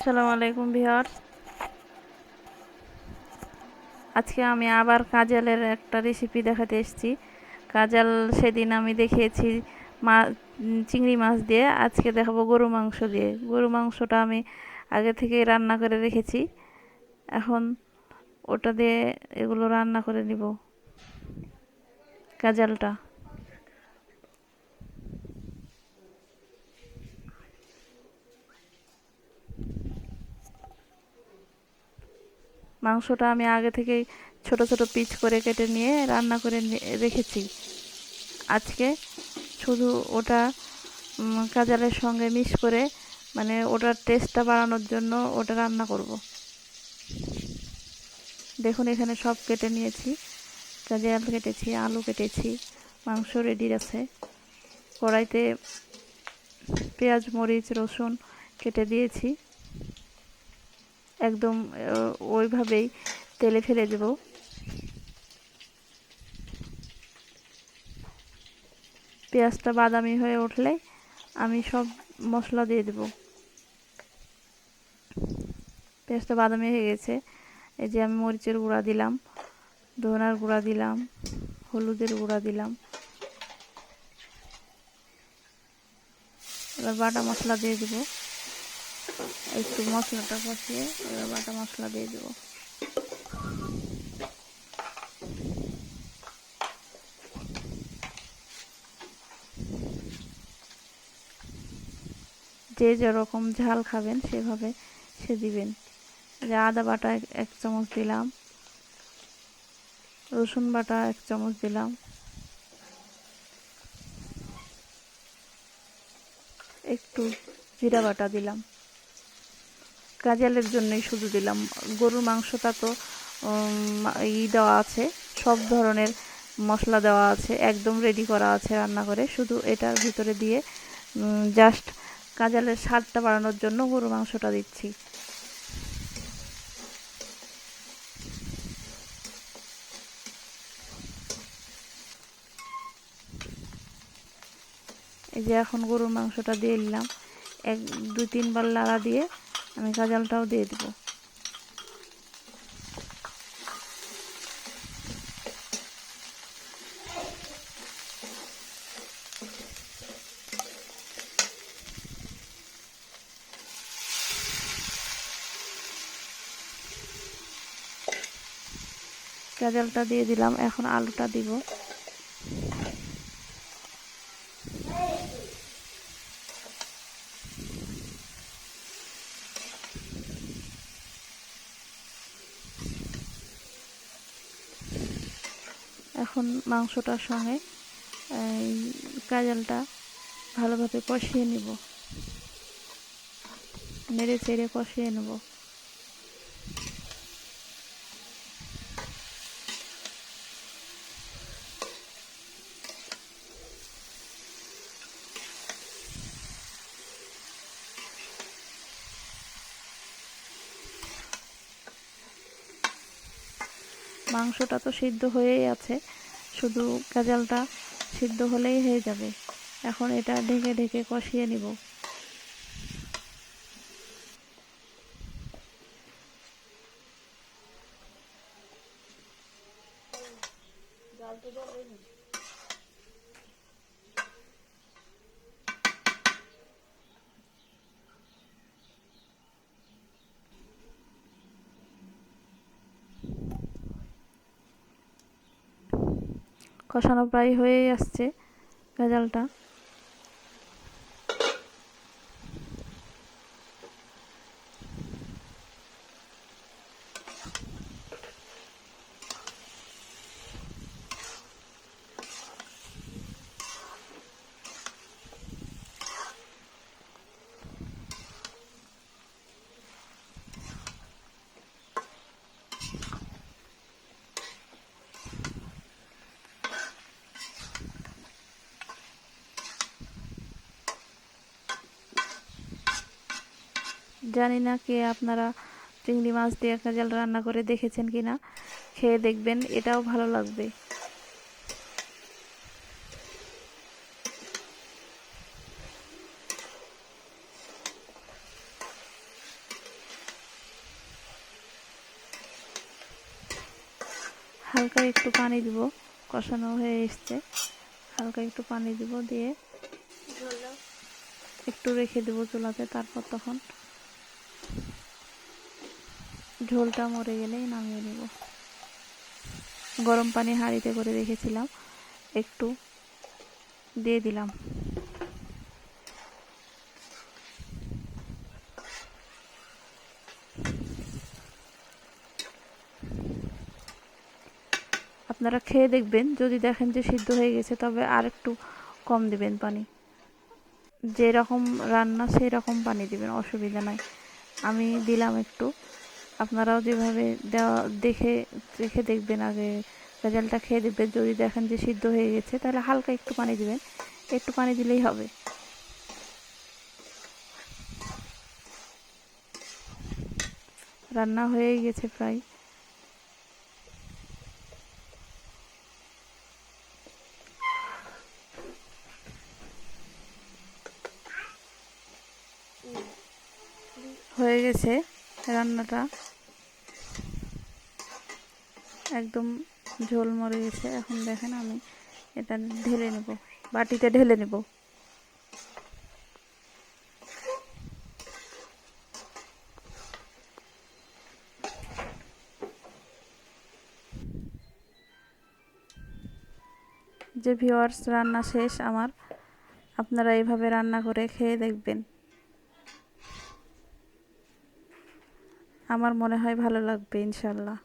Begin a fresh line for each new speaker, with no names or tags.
আসসালামু আলাইকুম বিহার আজকে আমি আবার কাজালের একটা রেসিপি দেখাতে এসেছি। কাজাল সেদিন আমি দেখিয়েছি মা চিংড়ি মাছ দিয়ে। আজকে দেখাবো গরু মাংস দিয়ে। গরু মাংসটা আমি আগে থেকে রান্না করে রেখেছি। এখন ওটা দিয়ে এগুলো রান্না করে নিব। কাজালটা। মাংসটা আমি আগে থেকেই ছোট ছোট পিচ করে কেটে নিয়ে রান্না করে রেখেছি। আজকে শুধু ওটা কাজালের সঙ্গে মিক্স করে মানে ওটার টেস্টটা বাড়ানোর জন্য ওটা রান্না করব। দেখুন, এখানে সব কেটে নিয়েছি। কাজাল কেটেছি, আলু কেটেছি, মাংস রেডি আছে। কড়াইতে পেঁয়াজ, মরিচ, রসুন কেটে দিয়েছি। একদম ওইভাবেই তেলে ফেলে দেব। পেঁয়াজটা বাদামি হয়ে উঠলে আমি সব মশলা দিয়ে দেব। পেঁয়াজটা বাদামি হয়ে গেছে। এই যে আমি মরিচের গুঁড়া দিলাম, ধনার গুঁড়া দিলাম, হলুদের গুঁড়া দিলাম। এবার বাটা মশলা দিয়ে দেবো। একটু মশলাটা কষিয়ে এবার বাটা মশলা দিয়ে দেবো। যে যেরকম ঝাল খাবেন সেভাবে সে দিবেন। যে আদা বাটা এক- এক চামচ দিলাম, রসুন বাটা এক চামচ দিলাম, একটু জিরা বাটা দিলাম। কাজালের জন্যই শুধু দিলাম। গরুর মাংসটা তো ই দেওয়া আছে, সব ধরনের মশলা দেওয়া আছে, একদম রেডি করা আছে রান্না করে। শুধু এটার ভিতরে দিয়ে জাস্ট কাজালের স্বাদটা বাড়ানোর জন্য গরু মাংসটা দিচ্ছি। এই যে এখন গরুর মাংসটা দিয়ে দিলাম এক, দুই, তিনবার লাড়া দিয়ে আমি কাজালটাও দিয়ে দিব। কাজালটা দিয়ে দিলাম এখন আলুটা দিব। এখন মাংসটার সঙ্গে কাজালটা ভালোভাবে কষিয়ে নিব। নেড়ে চেড়ে কষিয়ে নেব। মাংসটা তো সিদ্ধ হয়েই আছে। শুধু গাজালটা সিদ্ধ হলেই হয়ে যাবে। এখন এটা ঢেকে ঢেকে কষিয়ে নিব। কষানো প্রায় হয়েই আসছে গাজালটা জানি না কে আপনারা চিংড়ি মাছ দিয়ে কাঁজাল রান্না করে দেখেছেন কি না খেয়ে দেখবেন এটাও ভালো লাগবে। হালকা একটু পানি দিব কষানো হয়ে এসছে। হালকা একটু পানি দিব দিয়ে একটু রেখে দেবো চুলাতে তারপর তখন ঝোলটা মরে গেলেই নামিয়ে নেব গরম পানি হাঁড়িতে করে রেখেছিলাম, একটু দিয়ে দিলাম। আপনারা খেয়ে দেখবেন, যদি দেখেন যে সিদ্ধ হয়ে গেছে, তবে আর একটু কম দিবেন পানি। যেরকম রান্না সেই রকম পানি দিবেন, অসুবিধা নাই। আমি দিলাম একটু। আপনারাও যেভাবে দেওয়া, দেখে দেখে দেখবেন আগে রেজাল্টটা খেয়ে দেখবেন। যদি দেখেন যে সিদ্ধ হয়ে গেছে, তাহলে হালকা একটু পানি দিবেন। একটু পানি দিলেই হবে। রান্না হয়ে গেছে প্রায়। হয়ে গেছে রান্নাটা। একদম ঝোল মরে গেছে। এখন দেখেন আমি এটা ঢেলে নেব, বাটিতে ঢেলে নেব। যে ভিওয়ার্স রান্না শেষ আমার। আপনারা এইভাবে রান্না করে খেয়ে দেখবেন। আমার মনে হয় ভালো লাগবে ইনশাল্লাহ।